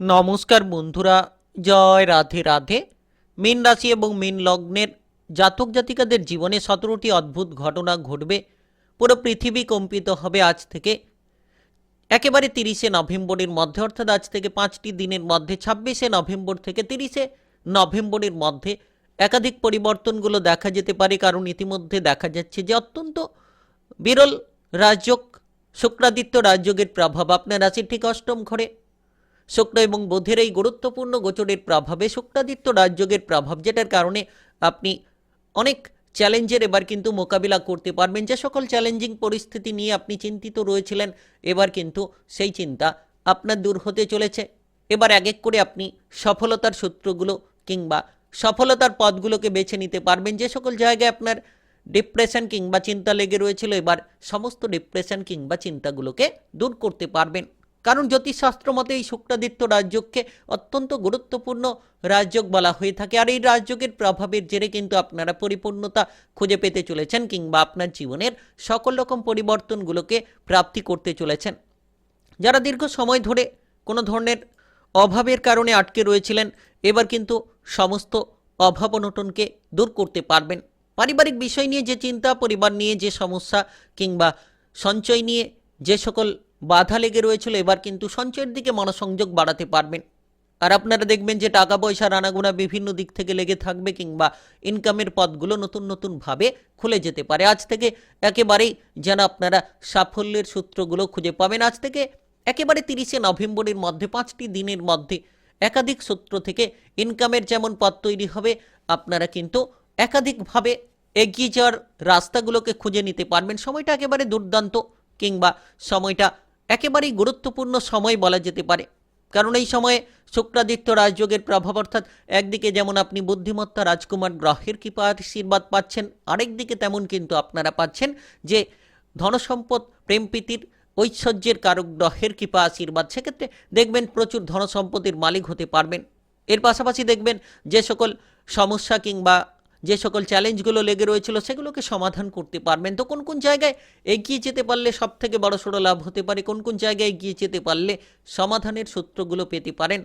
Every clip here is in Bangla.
নমস্কার বন্ধুরা, জয় রাধে রাধে। মীন রাশি এবং মীন লগ্নের জাতক জাতিকাদের জীবনে সতেরোটি অদ্ভুত ঘটনা ঘটবে। পুরো পৃথিবী কম্পিত হবে আজ থেকে একেবারে তিরিশে নভেম্বরের মধ্যে, অর্থাৎ আজ থেকে পাঁচটি দিনের মধ্যে, ছাব্বিশে নভেম্বর থেকে তিরিশে নভেম্বরের মধ্যে। একাধিক পরিবর্তনগুলো দেখা যেতে পারে, কারণ ইতিমধ্যে দেখা যাচ্ছে যে অত্যন্ত বিরল রাজযোগ, শুক্রাদিত্য রাজযোগের প্রভাব। আপনার রাশির ঠিক অষ্টম ঘরে শুক্র এবং বুধের এই গুরুত্বপূর্ণ গোচরের প্রভাবে শুক্রাদিত্য রাজযোগের প্রভাব যেটার কারণে আপনি অনেক চ্যালেঞ্জের এবার কিন্তু মোকাবিলা করতে পারবেন। যে সকল চ্যালেঞ্জিং পরিস্থিতি নিয়ে আপনি চিন্তিত রয়েছিলেন, এবার কিন্তু সেই চিন্তা আপনার দূর হতে চলেছে। এবার এক এক করে আপনি সফলতার সূত্রগুলো কিংবা সফলতার পথগুলোকে বেছে নিতে পারবেন। যে সকল জায়গায় আপনার ডিপ্রেশন কিংবা চিন্তা লেগে রয়েছিল, এবার সমস্ত ডিপ্রেশন কিংবা চিন্তাগুলোকে দূর করতে পারবেন। কারণ জ্যোতিষশাস্ত্র মতে এই শুক্রাদিত্য রাজযোগকে অত্যন্ত গুরুত্বপূর্ণ রাজযোগ বলা হয়ে থাকে। আর এই রাজযোগের প্রভাবের জেরে কিন্তু আপনারা পরিপূর্ণতা খুঁজে পেতে চলেছেন কিংবা আপনার জীবনের সকল রকম পরিবর্তনগুলোকে প্রাপ্তি করতে চলেছেন। যারা দীর্ঘ সময় ধরে কোনো ধরনের অভাবের কারণে আটকে রয়েছিলেন, এবার কিন্তু সমস্ত অভাব অনটনকে দূর করতে পারবেন। পারিবারিক বিষয় নিয়ে যে চিন্তা, পরিবার নিয়ে যে সমস্যা কিংবা সঞ্চয় নিয়ে যে সকল বাধা লেগে রয়েছিল, এবার কিন্তু সঞ্চয়ের দিকে মনোসংযোগ বাড়াতে পারবেন। আর আপনারা দেখবেন যে টাকা পয়সার আনাগোনা বিভিন্ন দিক থেকে লেগে থাকবে কিংবা ইনকামের পথগুলো নতুন নতুনভাবে খুলে যেতে পারে। আজ থেকে একেবারেই যেন আপনারা সাফল্যের সূত্রগুলো খুঁজে পাবেন। আজ থেকে একেবারে তিরিশে নভেম্বরের মধ্যে, পাঁচটি দিনের মধ্যে একাধিক সূত্র থেকে ইনকামের যেমন পথ তৈরি হবে, আপনারা কিন্তু একাধিকভাবে এগিয়ে যাওয়ার রাস্তাগুলোকে খুঁজে নিতে পারবেন। সময়টা একেবারে দুর্দান্ত কিংবা সময়টা একেবারেই গুরুত্বপূর্ণ সময় বলা যেতে পারে। কারণ এই সময়ে শুক্রাদিত্য রাজযোগের প্রভাব অর্থাৎ একদিকে যেমন আপনি বুদ্ধিমত্তা রাজকুমার গ্রহের কৃপা আশীর্বাদ পাচ্ছেন আরেকদিকে তেমন কিন্তু আপনারা পাচ্ছেন যে ধনসম্পদ প্রেমপ্রীতির ঐশ্বর্যের কারক গ্রহের কৃপা আশীর্বাদ। সেক্ষেত্রে দেখবেন প্রচুর ধনসম্পদের মালিক হতে পারবেন। এর পাশাপাশি দেখবেন যে সকল সমস্যা কিংবা যে সকল চ্যালেঞ্জগুলো লেগে রয়েছিল সেগুলোকে সমাধান করতে পারবেন। তো কোন কোন জায়গায় এগিয়ে যেতে পারলে সব থেকে বড় সড়ো লাভ হতে পারে? কোন কোন জায়গায় এগিয়ে যেতে পারলে সমাধানের সূত্রগুলো পেতে পারেন?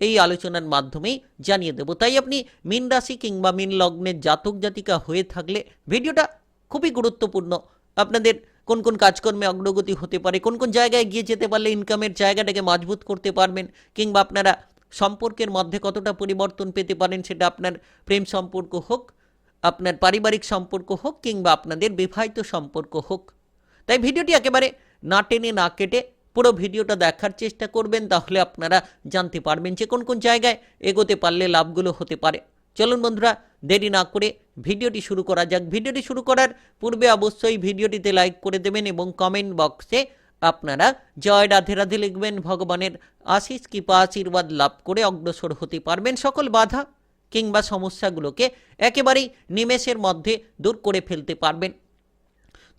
এই আলোচনার মাধ্যমেই জানিয়ে দেব। তাই আপনি মিন রাশি কিংবা মিন লগ্নের জাতক জাতিকা হয়ে থাকলে ভিডিওটা খুবই গুরুত্বপূর্ণ। আপনাদের কোন কোন কাজকর্মে অগ্রগতি হতে পারে? কোন কোন জায়গায় গিয়ে যেতে পারলে ইনকামের জায়গাটাকে মজবুত করতে পারবেন? কিংবা আপনারা সম্পর্কের মধ্যে কতটা পরিবর্তন পেতে পারেন সেটা আপনার প্রেম সম্পর্ক হোক, আপনার পারিবারিক সম্পর্ক হোক কিংবা আপনাদের বিবাহিত সম্পর্ক হোক। তাই ভিডিওটি একেবারে না টেনে না কেটে পুরো ভিডিওটা দেখার চেষ্টা করবেন, তাহলে আপনারা জানতে পারবেন যে কোন কোন জায়গায় এগোতে পারলে লাভগুলো হতে পারে। চলুন বন্ধুরা, দেরি না করে ভিডিওটি শুরু করা যাক। ভিডিওটি শুরু করার পূর্বে অবশ্যই ভিডিওটিতে লাইক করে দেবেন এবং কমেন্ট বক্সে আপনারা জয় রাধে রাধে লিখবেন, ভগবানের আশিস কৃপা, আশীর্বাদ লাভ করে অগ্রসর হতে পারবেন সকল বাধা কিংবা সমস্যাগুলোকে একেবারেই নিমেষের মধ্যে দূর করে ফেলতে পারবেন।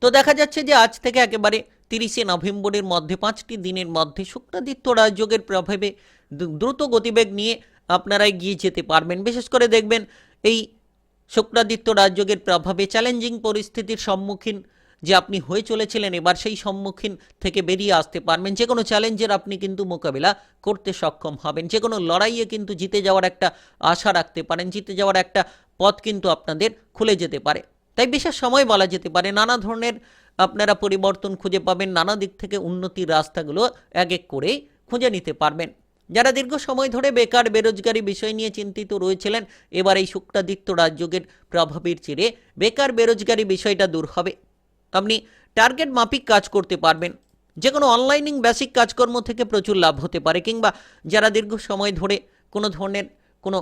তো দেখা যাচ্ছে যে আজ থেকে একেবারে তিরিশে নভেম্বরের মধ্যে, পাঁচটি দিনের মধ্যে শুক্রাদিত্য রাজযোগের প্রভাবে দ্রু- দ্রুত গতিবেগ নিয়ে আপনারা এগিয়ে যেতে পারবেন। বিশেষ করে দেখবেন এই শুক্রাদিত্য রাজযোগের প্রভাবে চ্যালেঞ্জিং পরিস্থিতির সম্মুখীন যে আপনি হয়ে চলেছিলেন, এবার সেই সম্মুখীন থেকে বেরিয়ে আসতে পারবেন। যে কোনো চ্যালেঞ্জের আপনি কিন্তু মোকাবিলা করতে সক্ষম হবেন। যে কোনো লড়াইয়ে কিন্তু জিতে যাওয়ার একটা আশা রাখতে পারেন। জিতে যাওয়ার একটা পথ কিন্তু আপনাদের খুলে যেতে পারে। তাই বিশেষ সময় বলা যেতে পারে, নানা ধরনের আপনারা পরিবর্তন খুঁজে পাবেন, নানা দিক থেকে উন্নতির রাস্তাগুলো এক এক করে খুঁজে নিতে পারবেন। যারা দীর্ঘ সময় ধরে বেকার, বেরোজগারি বিষয় নিয়ে চিন্তিত রয়েছিলেন, এবার এই শুক্রাদিত্য রাজযোগের প্রভাবের চেয়ে বেকার, বেরোজগারি বিষয়টা দূর হবে। আপনি টার্গেট মাপিক কাজ করতে পারবেন। যে কোনো অনলাইনিং বেসিক কাজকর্ম থেকে প্রচুর লাভ হতে পারে, কিংবা যারা দীর্ঘ সময় ধরে কোনো ধরনের কোনো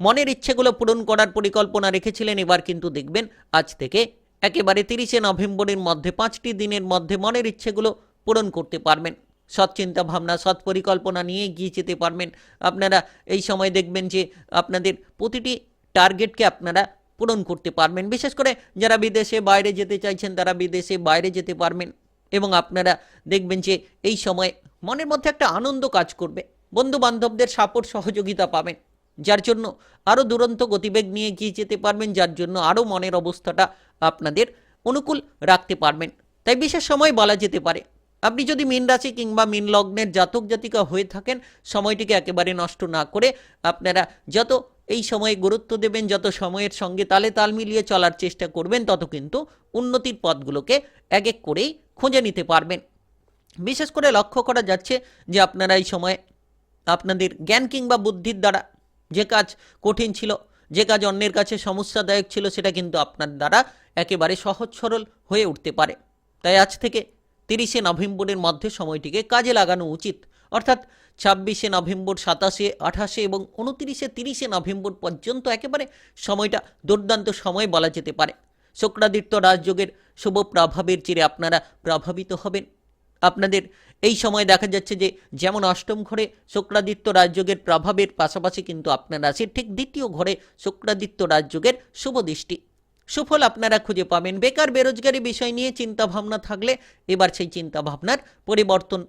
মনের ইচ্ছেগুলো পূরণ করার পরিকল্পনা রেখেছিলেন, এবার কিন্তু দেখবেন আজ থেকে একেবারে তিরিশে নভেম্বরের মধ্যে, পাঁচটি দিনের মধ্যে মনের ইচ্ছেগুলো পূরণ করতে পারবেন। সৎ চিন্তা ভাবনা সৎ পরিকল্পনা নিয়ে এগিয়ে যেতে পারবেন। আপনারা এই সময় দেখবেন যে আপনাদের প্রতিটি টার্গেটকে আপনারা পূরণ করতে পারবেন। বিশেষ করে যারা বিদেশে বাইরে যেতে চাইছেন, তারা বিদেশে বাইরে যেতে পারবেন এবং আপনারা দেখবেন যে এই সময় মনের মধ্যে একটা আনন্দ কাজ করবে। বন্ধু বান্ধবদের সাপোর্ট সহযোগিতা পাবেন, যার জন্য আরও দুরন্ত গতিবেগ নিয়ে এগিয়ে যেতে পারবেন, যার জন্য আরও মনের অবস্থাটা আপনাদের অনুকূল রাখতে পারবেন। তাই বিশেষ সময় বলা যেতে পারে, আপনি যদি মীন রাশি কিংবা মীন লগ্নের জাতক জাতিকা হয়ে থাকেন, সময়টিকে একেবারে নষ্ট না করে আপনারা যত এই সময়ে গুরুত্ব দেবেন যত সময়ের সঙ্গে তালে তাল মিলিয়ে চলার চেষ্টা করবেন, তত কিন্তু উন্নতির পথগুলোকে এক এক করেই খুঁজে নিতে পারবেন। বিশেষ করে লক্ষ্য করা যাচ্ছে যে আপনারা এই সময়ে আপনাদের জ্ঞান কিংবা বুদ্ধির দ্বারা যে কাজ কঠিন ছিল, যে কাজ অন্যের কাছে সমস্যাদায়ক ছিল, সেটা কিন্তু আপনার দ্বারা একেবারে সহজ সরল হয়ে উঠতে পারে। তাই আজ থেকে তিরিশে নভেম্বরের মধ্যে সময়টিকে কাজে লাগানো উচিত। অর্থাৎ ছাব্বিশে নভেম্বর, সাতাশে, আঠাশে এবং উনতিরিশে, তিরিশে নভেম্বর পর্যন্ত একেবারে সময়টা দুর্দান্ত সময় বলা যেতে পারে। শুক্রাদিত্য রাজযোগের শুভ প্রভাবের চিরে আপনারা প্রভাবিত হবেন। আপনাদের এই সময় দেখা যাচ্ছে যে, যেমন অষ্টম ঘরে শুক্রাদিত্য রাজযোগের প্রভাবের পাশাপাশি কিন্তু আপনার রাশির ঠিক দ্বিতীয় ঘরে শুক্রাদিত্য রাজযোগের শুভ দৃষ্টি। সুফল আপনারা খুঁজে পাবেন। বেকার, বেরোজগারি বিষয় নিয়ে চিন্তা ভাবনা থাকলে এবার সেই চিন্তা ভাবনার পরিবর্তন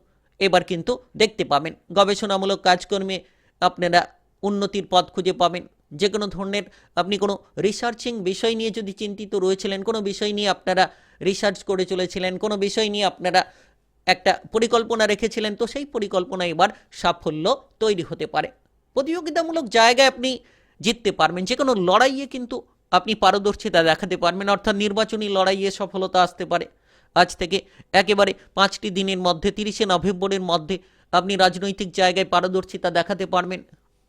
এবার কিন্তু দেখতে পাবেন। গবেষণামূলক কাজকর্মে আপনারা উন্নতির পথ খুঁজে পাবেন। যে কোনো ধরনের আপনি কোনো রিসার্চিং বিষয় নিয়ে যদি চিন্তিত রয়েছিলেন, কোনো বিষয় নিয়ে আপনারা রিসার্চ করে চলেছিলেন, কোনো বিষয় নিয়ে আপনারা একটা পরিকল্পনা রেখেছিলেন, তো সেই পরিকল্পনা এবার সাফল্য তৈরি হতে পারে। প্রতিযোগিতামূলক জায়গায় আপনি জিততে পারবেন। যে কোনো লড়াইয়ে কিন্তু আপনি পারদর্শিতা দেখাতে পারবেন, অর্থাৎ নির্বাচনী লড়াইয়ে সফলতা আসতে পারে। আজ থেকে একেবারে পাঁচটি দিনের মধ্যে, তিরিশে নভেম্বরের মধ্যে আপনি রাজনৈতিক জায়গায় পারদর্শিতা দেখাতে পারবেন।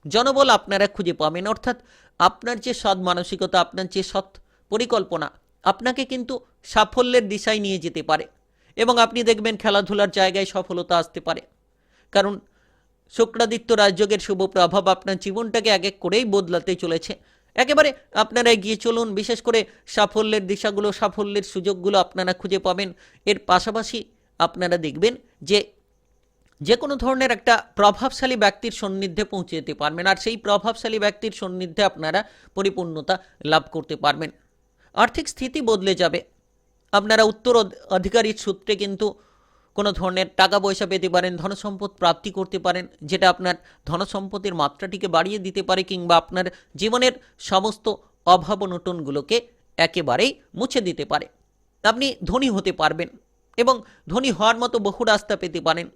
জনবল আপনারা খুঁজে পাবেন। অর্থাৎ আপনার যে সৎ মানসিকতা, আপনার যে সৎ পরিকল্পনা, আপনাকে কিন্তু সাফল্যের দিশায় নিয়ে যেতে পারে এবং আপনি দেখবেন খেলাধুলার জায়গায় সফলতা আসতে পারে। কারণ শুক্রাদিত্য রাজযোগের শুভ প্রভাব আপনার জীবনটাকে এক এক করেই বদলাতে চলেছে। একেবারে আপনারা এগিয়ে চলুন, বিশেষ করে সাফল্যের দিশাগুলো, সাফল্যের সুযোগগুলো আপনারা খুঁজে পাবেন। এর পাশাপাশি আপনারা দেখবেন যে যে কোনো ধরনের একটা প্রভাবশালী ব্যক্তির সান্নিধ্যে পৌঁছে যেতে পারবেন আর সেই প্রভাবশালী ব্যক্তির সান্নিধ্যে আপনারা পরিপূর্ণতা লাভ করতে পারবেন। আর্থিক স্থিতি বদলে যাবে। আপনারা উত্তর অধিকারীর সূত্রে কিন্তু কোনো ধরনের টাকা পয়সা পেতে পারেন, ধনসম্পদ প্রাপ্তি করতে পারেন, যেটা আপনার ধনসম্পদের মাত্রাটিকে বাড়িয়ে দিতে পারে কিংবা আপনার জীবনের সমস্ত অভাব অনটনগুলোকে একেবারেই মুছে দিতে পারে। আপনি ধনী হতে পারবেন এবং ধনী হওয়ার মতো বহু রাস্তা পেতে পারেন।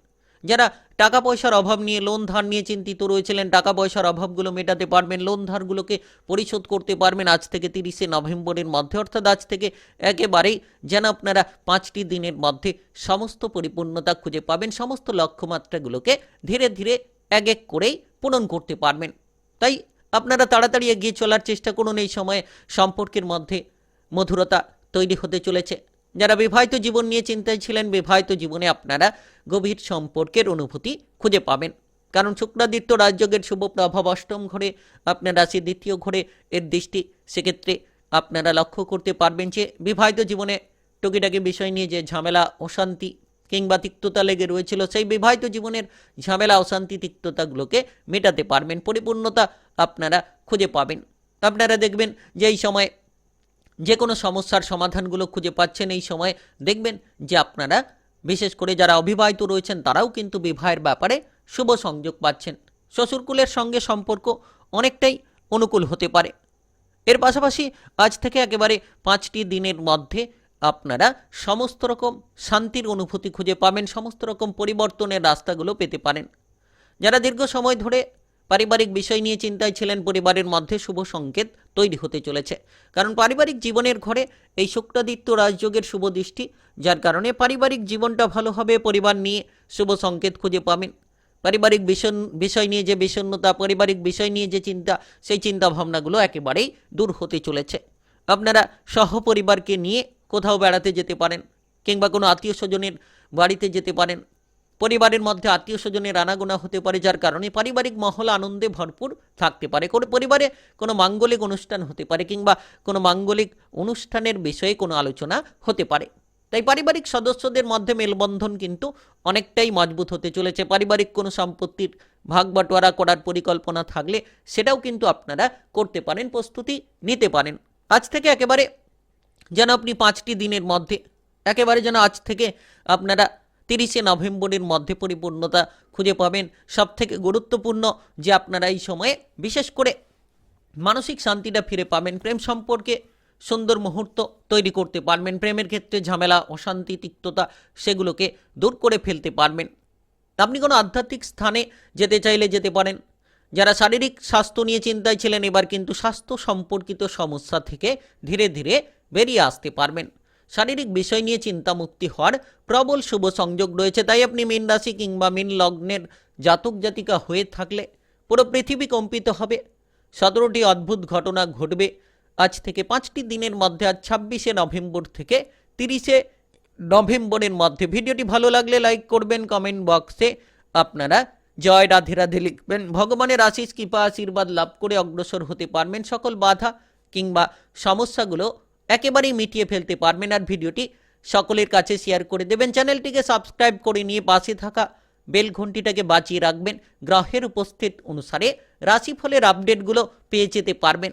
যারা টাকা পয়সার অভাব নিয়ে লোন ধার নিয়ে চিন্তিত রয়েছিলেন, টাকা পয়সার অভাবগুলো মেটাতে পারবেন লোন ধারগুলোকে পরিশোধ করতে পারবেন আজ থেকে তিরিশে নভেম্বরের মধ্যে। অর্থাৎ আজ থেকে একেবারেই যেন আপনারা পাঁচটি দিনের মধ্যে সমস্ত পরিপূর্ণতা খুঁজে পাবেন, সমস্ত লক্ষ্যমাত্রাগুলোকে ধীরে ধীরে এক এক করেই পূরণ করতে পারবেন। তাই আপনারা তাড়াতাড়ি এগিয়ে চলার চেষ্টা করুন, এই সময়ে সম্পর্কের মধ্যে মধুরতা তৈরি হতে চলেছে। যারা বিবাহিত জীবন নিয়ে চিন্তায় ছিলেন, বিবাহিত জীবনে আপনারা গভীর সম্পর্কের অনুভূতি খুঁজে পাবেন। কারণ শুক্রাদিত্য রাজযোগের শুভ প্রভাব অষ্টম ঘরে, আপনার রাশির দ্বিতীয় ঘরে এর দৃষ্টি। সেক্ষেত্রে আপনারা লক্ষ্য করতে পারবেন যে বিবাহিত জীবনে টুকিটাকি বিষয় নিয়ে যে ঝামেলা, অশান্তি কিংবা তিক্ততা লেগে রয়েছিল, সেই বিবাহিত জীবনের ঝামেলা, অশান্তি, তিক্ততাগুলোকে মেটাতে পারবেন। পরিপূর্ণতা আপনারা খুঁজে পাবেন। আপনারা দেখবেন যে এই সময় যে কোনো সমস্যার সমাধানগুলো খুঁজে পাচ্ছেন এই সময়। দেখবেন যে আপনারা, বিশেষ করে যারা অবিবাহিত রয়েছেন, তারাও কিন্তু বিবাহের ব্যাপারে শুভ সংযোগ পাচ্ছেন। শ্বশুরকুলের সঙ্গে সম্পর্ক অনেকটাই অনুকূল হতে পারে। এর পাশাপাশি আজ থেকে একেবারে পাঁচটি দিনের মধ্যে আপনারা সমস্ত রকম শান্তির অনুভূতি খুঁজে পাবেন, সমস্ত রকম পরিবর্তনের রাস্তাগুলো পেতে পারেন। যারা দীর্ঘ সময় ধরে পারিবারিক বিষয় নিয়ে চিন্তায় ছিলেন পরিবারের মধ্যে শুভ সংকেত তৈরি হতে চলেছে। কারণ পারিবারিক জীবনের ঘরে এই শুক্রাদিত্য রাজযোগের শুভ দৃষ্টি, যার কারণে পারিবারিক জীবনটা ভালো হবে, পরিবার নিয়ে শুভ সংকেত খুঁজে পাবেন। পারিবারিক বিষয় নিয়ে যে বিষণ্ণতা, পারিবারিক বিষয় নিয়ে যে চিন্তা, সেই চিন্তা ভাবনাগুলো একেবারেই দূর হতে চলেছে। আপনারা সহপরিবারকে নিয়ে কোথাও বেড়াতে যেতে পারেন, কিংবা কোনো আত্মীয় স্বজনের বাড়িতে যেতে পারেন। পরিবারের মধ্যে আত্মীয় স্বজনের আনাগোনা হতে পারে, যার কারণে পারিবারিক মহল আনন্দে ভরপুর থাকতে পারে। কোনো পরিবারে কোনো মাঙ্গলিক অনুষ্ঠান হতে পারে কিংবা কোনো মাঙ্গলিক অনুষ্ঠানের বিষয়ে কোনো আলোচনা হতে পারে। তাই পারিবারিক সদস্যদের মধ্যে মেলবন্ধন কিন্তু অনেকটাই মজবুত হতে চলেছে। পারিবারিক কোনো সম্পত্তির ভাগ বাটোয়ারা করার পরিকল্পনা থাকলে সেটাও কিন্তু আপনারা করতে পারেন, প্রস্তুতি নিতে পারেন। আজ থেকে একেবারে যেন আপনি পাঁচটি দিনের মধ্যে, একেবারে যেন আজ থেকে আপনারা তিরিশে নভেম্বরের মধ্যে পরিপূর্ণতা খুঁজে পাবেন। সব থেকে গুরুত্বপূর্ণ যে আপনারা এই সময়ে বিশেষ করে মানসিক শান্তিটা ফিরে পাবেন। প্রেম সম্পর্কে সুন্দর মুহূর্ত তৈরি করতে পারবেন। প্রেমের ক্ষেত্রে ঝামেলা, অশান্তি, তিক্ততা সেগুলোকে দূর করে ফেলতে পারবেন। আপনি কোনো আধ্যাত্মিক স্থানে যেতে চাইলে যেতে পারেন। যারা শারীরিক স্বাস্থ্য নিয়ে চিন্তায় ছিলেন, এবার কিন্তু স্বাস্থ্য সম্পর্কিত সমস্যা থেকে ধীরে ধীরে বেরিয়ে আসতে পারবেন। শারীরিক বিষয় নিয়ে চিন্তামুক্তি হওয়ার প্রবল শুভ সংযোগ রয়েছে। তাই আপনি মীন রাশি কিংবা মীন লগ্নের জাতক জাতিকা হয়ে থাকলে পুরো পৃথিবী কম্পিত হবে। সতেরোটি অদ্ভুত ঘটনা ঘটবে। আজ থেকে পাঁচটি দিনের মধ্যে, আজ ছাব্বিশে নভেম্বর থেকে তিরিশে নভেম্বরের মধ্যে। ভিডিওটি ভালো লাগলে লাইক করবেন, কমেন্ট বক্সে আপনারা জয় রাধে রাধে লিখবেন। ভগবানের আশিস, কৃপা, আশীর্বাদ লাভ করে অগ্রসর হতে পারবেন সকল বাধা কিংবা সমস্যাগুলো একেবারেই মিটিয়ে ফেলতে পারবেন আর ভিডিওটি সকলের কাছে শেয়ার করে দেবেন। চ্যানেলটিকে সাবস্ক্রাইব করে নিয়ে পাশে থাকা বেল ঘন্টিটাকে বাঁচিয়ে রাখবেন। গ্রহের উপস্থিত অনুসারে রাশিফলের আপডেটগুলো পেয়ে যেতে পারবেন।